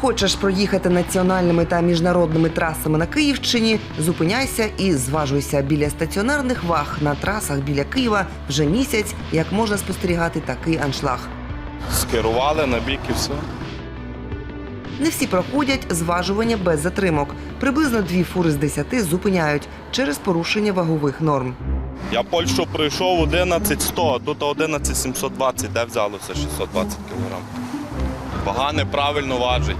Хочеш проїхати національними та міжнародними трасами на Київщині? Зупиняйся і зважуйся біля стаціонарних ваг на трасах біля Києва вже місяць, як можна спостерігати такий аншлаг. Скерували на бік і все. Не всі проходять зважування без затримок. Приблизно дві фури з десяти зупиняють через порушення вагових норм. Я Польщу пройшов 11,100, а тут 11,720, де взялося 620 кг. Вага неправильно важить.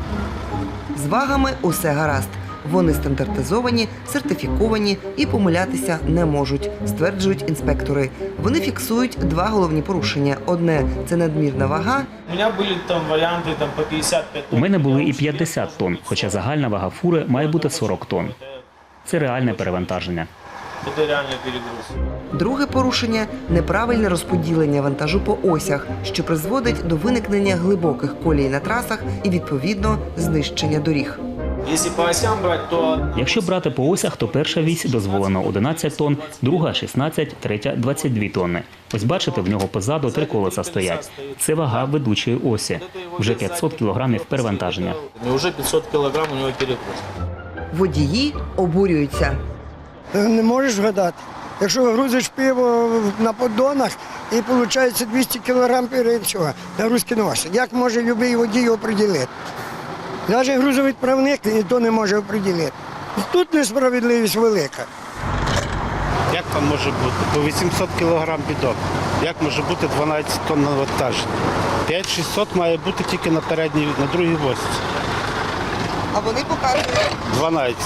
З вагами усе гаразд. Вони стандартизовані, сертифіковані і помилятися не можуть, стверджують інспектори. Вони фіксують два головні порушення: одне це надмірна вага, У меня были там варианты там, по 55 У мене були і Потому 50 тонн, хоча загальна вага фури має бути 40 тонн. Це реальне перевантаження. Это реальный перегруз. Друге порушення неправильне розподілення вантажу по осях, що призводить до виникнення глибоких колій на трасах і відповідно знищення доріг. Если по осям брать, то... Якщо брати по осях, то перша вісь дозволено 11 тонн, друга 16, третя 22 тонни. Ось бачите, в нього позаду три колеса стоять. Це вага ведучої осі. Вже 500 кілограмів перевантаження. И уже 500 килограмм у него перегруз. Водії обурюються. Не можеш вгадати. Якщо грузиш пиво на поддонах і виходить 200 кг цього нагрузки носить, як може будь-який водій оприділити? Навіть грузовідправник і то не може оприділити. Тут несправедливість велика. Як там може бути? По 800 кг бідок. Як може бути 12 тонн навантаження? 5-600 має бути тільки на передній, на другій восі. А вони показують. 12.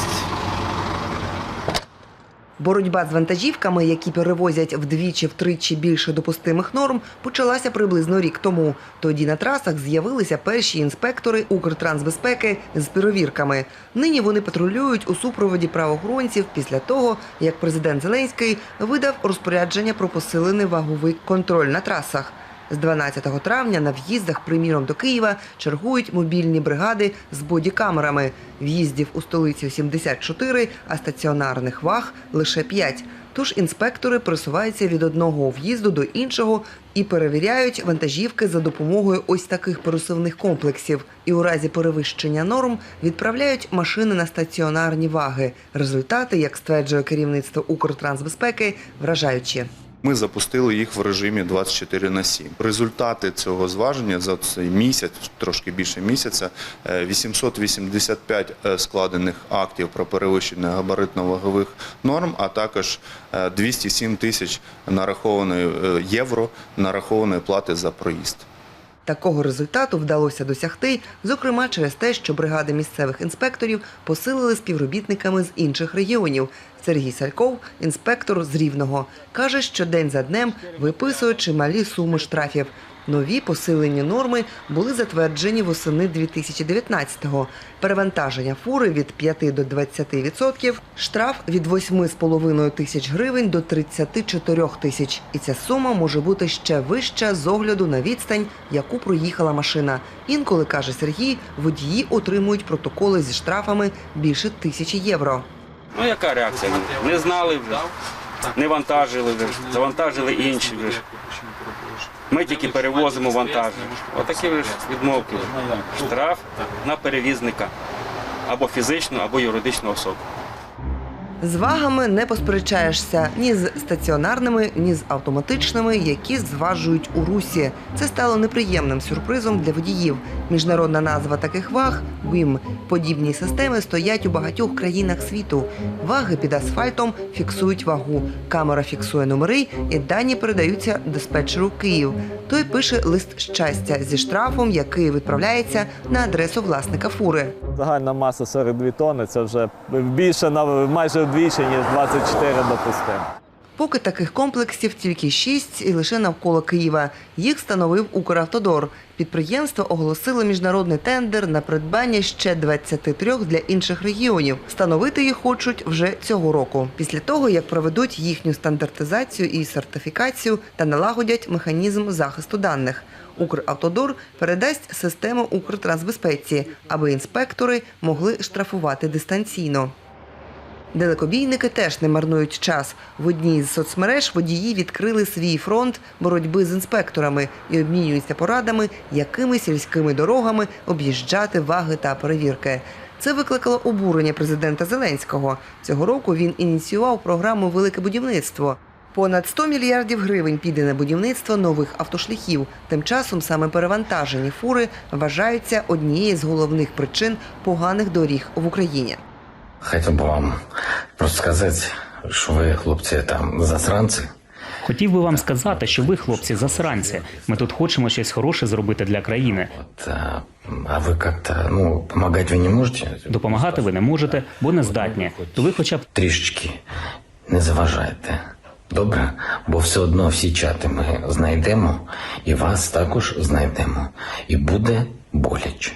Боротьба з вантажівками, які перевозять вдвічі-втричі більше допустимих норм, почалася приблизно рік тому. Тоді на трасах з'явилися перші інспектори Укртрансбезпеки з перевірками. Нині вони патрулюють у супроводі правоохоронців після того, як президент Зеленський видав розпорядження про посилений ваговий контроль на трасах. З 12 травня на в'їздах, приміром, до Києва чергують мобільні бригади з бодікамерами. В'їздів у столицю 74, а стаціонарних ваг лише 5. Тож інспектори просуваються від одного в'їзду до іншого і перевіряють вантажівки за допомогою ось таких пересувних комплексів. І у разі перевищення норм відправляють машини на стаціонарні ваги. Результати, як стверджує керівництво Укртрансбезпеки, вражаючі. Ми запустили їх в режимі 24 на 7. Результати цього зваження за цей місяць, трошки більше місяця, е, 885 е, складених актів про перевищення габаритно-вагових норм, а також е, 207 тисяч нарахованої е, євро нарахованої плати за проїзд. Такого результату вдалося досягти, зокрема через те, що бригади місцевих інспекторів посилили співробітниками з інших регіонів. Сергій Сальков, інспектор з Рівного, каже, що день за днем виписує чималі суми штрафів. Нові посилені норми були затверджені восени 2019-го. Перевантаження фури від 5 до 20%, штраф від 8,5 тисяч гривень до 34 тисяч. І ця сума може бути ще вища з огляду на відстань, яку проїхала машина. Інколи, каже Сергій, водії отримують протоколи зі штрафами більше тисячі євро. Ну яка реакція? Не знали не вантажили завантажили інші. Ми тільки перевозимо вантаж. Отакі ж відмовки. Штраф на перевізника або фізичну, або юридичну особу. З вагами не посперечаєшся ні з стаціонарними, ні з автоматичними, які зважують у русі. Це стало неприємним сюрпризом для водіїв. Міжнародна назва таких ваг ВІМ. Подібні системи стоять у багатьох країнах світу. Ваги під асфальтом фіксують вагу. Камера фіксує номери, і дані передаються диспетчеру Київ. Той пише лист щастя зі штрафом, який відправляється на адресу власника фури. Загальна маса 42 тонни це вже більше на майже вдвічі, ніж 24 допустимо. Поки таких комплексів тільки шість і лише навколо Києва. Їх встановив Укравтодор. Підприємство оголосило міжнародний тендер на придбання ще 23 для інших регіонів. Встановити їх хочуть вже цього року. Після того, як проведуть їхню стандартизацію і сертифікацію та налагодять механізм захисту даних. Укравтодор передасть систему Укртрансбезпеці, аби інспектори могли штрафувати дистанційно. Далекобійники теж не марнують час. В одній з соцмереж водії відкрили свій фронт боротьби з інспекторами і обмінюються порадами, якими сільськими дорогами об'їжджати ваги та перевірки. Це викликало обурення президента Зеленського. Цього року він ініціював програму Велике будівництво. Понад 100 мільярдів гривень піде на будівництво нових автошляхів. Тим часом саме перевантажені фури вважаються однією з головних причин поганих доріг в Україні. Хотів би вам просто сказати, що ви, хлопці, там засранці. Хотів би вам сказати, що ви, хлопці, засранці. Ми тут хочемо щось хороше зробити для країни. От, а, ви як-то, ну, допомагати ви не можете? Допомагати ви не можете, бо не здатні. То ви, хоча б Трішечки не заважайте. Добре? Бо все одно всі чати ми знайдемо, і вас також знайдемо. І буде боляче.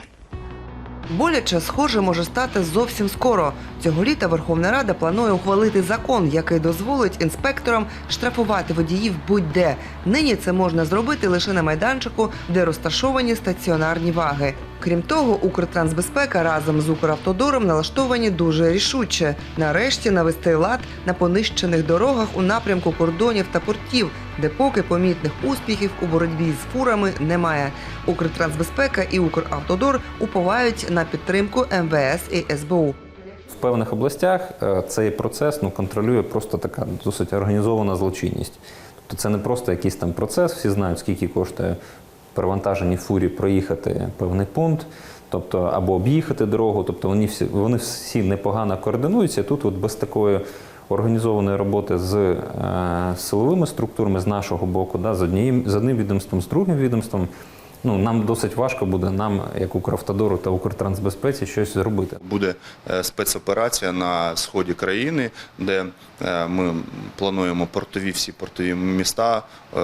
Боляче, схоже, може стати зовсім скоро. Цього літа Верховна Рада планує ухвалити закон, який дозволить інспекторам штрафувати водіїв будь-де. Нині це можна зробити лише на майданчику, де розташовані стаціонарні ваги. Крім того, Укртрансбезпека разом з Укравтодором налаштовані дуже рішуче. Нарешті навести лад на понищених дорогах у напрямку кордонів та портів, де поки помітних успіхів у боротьбі з фурами немає. Укртрансбезпека і Укравтодор уповають на підтримку МВС і СБУ. В певних областях е, цей процес ну, контролює просто така досить організована злочинність. Тобто це не просто якийсь там процес, всі знають, скільки коштує перевантаженій фурі проїхати певний пункт, тобто або об'їхати дорогу. Тобто вони всі, вони всі непогано координуються. Тут от без такої організованої роботи з е, силовими структурами з нашого боку, да, з, однією, з одним відомством, з другим відомством. Ну, нам досить важко буде, нам, як Укравтодору та Укртрансбезпеці, щось зробити. Буде е, спецоперація на сході країни, де е, ми плануємо портові всі портові міста е,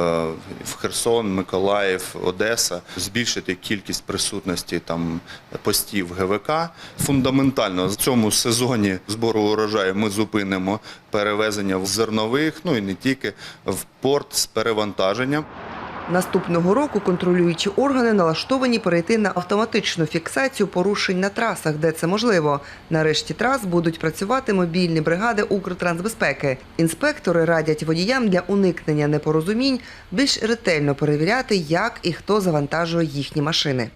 в Херсон, Миколаїв, Одеса, збільшити кількість присутності там постів ГВК. Фундаментально в цьому сезоні збору урожаю ми зупинимо перевезення зернових, ну і не тільки в порт з перевантаженням. Наступного року контролюючі органи налаштовані перейти на автоматичну фіксацію порушень на трасах, де це можливо. Нарешті трас будуть працювати мобільні бригади Укртрансбезпеки. Інспектори радять водіям для уникнення непорозумінь більш ретельно перевіряти, як і хто завантажує їхні машини.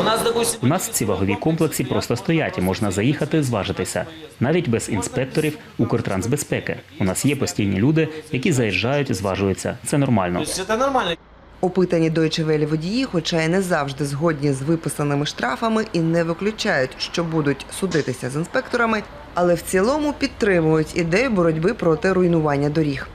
У нас, допустим, нас ці вагові комплекси просто стоять і можна заїхати, зважитися. Навіть без інспекторів Укртрансбезпеки. У нас є постійні люди, які заїжджають, зважуються. Це нормально. есть это нормально. Опитані Welle водії, хоча й не завжди згодні з виписаними штрафами і не виключають, що будуть судитися з інспекторами, але в цілому підтримують ідею боротьби проти руйнування доріг.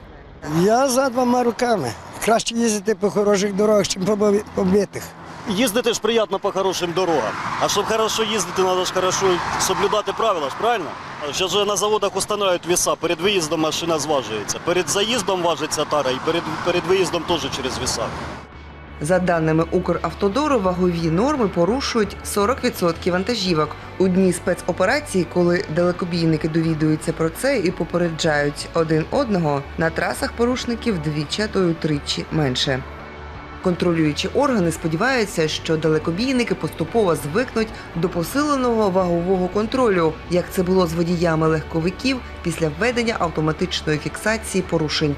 Я за двома руками. Краще їздити по хороших дорогах, ніж по побитих. Їздити ж приємно по хорошим дорогам. А щоб хорошо їздити, треба ж хорошо соблюдати правила, ж правильно? Зараз же на заводах встановлюють віса. Перед виїздом машина зважується. Перед заїздом важиться тара і перед, перед виїздом теж через віса. За даними Укравтодору, вагові норми порушують 40% вантажівок. У дні спецоперації, коли далекобійники довідуються про це і попереджають один одного, на трасах порушників двічі, а то й утричі менше. Контролюючі органи сподіваються, що далекобійники поступово звикнуть до посиленого вагового контролю, як це було з водіями легковиків після введення автоматичної фіксації порушень.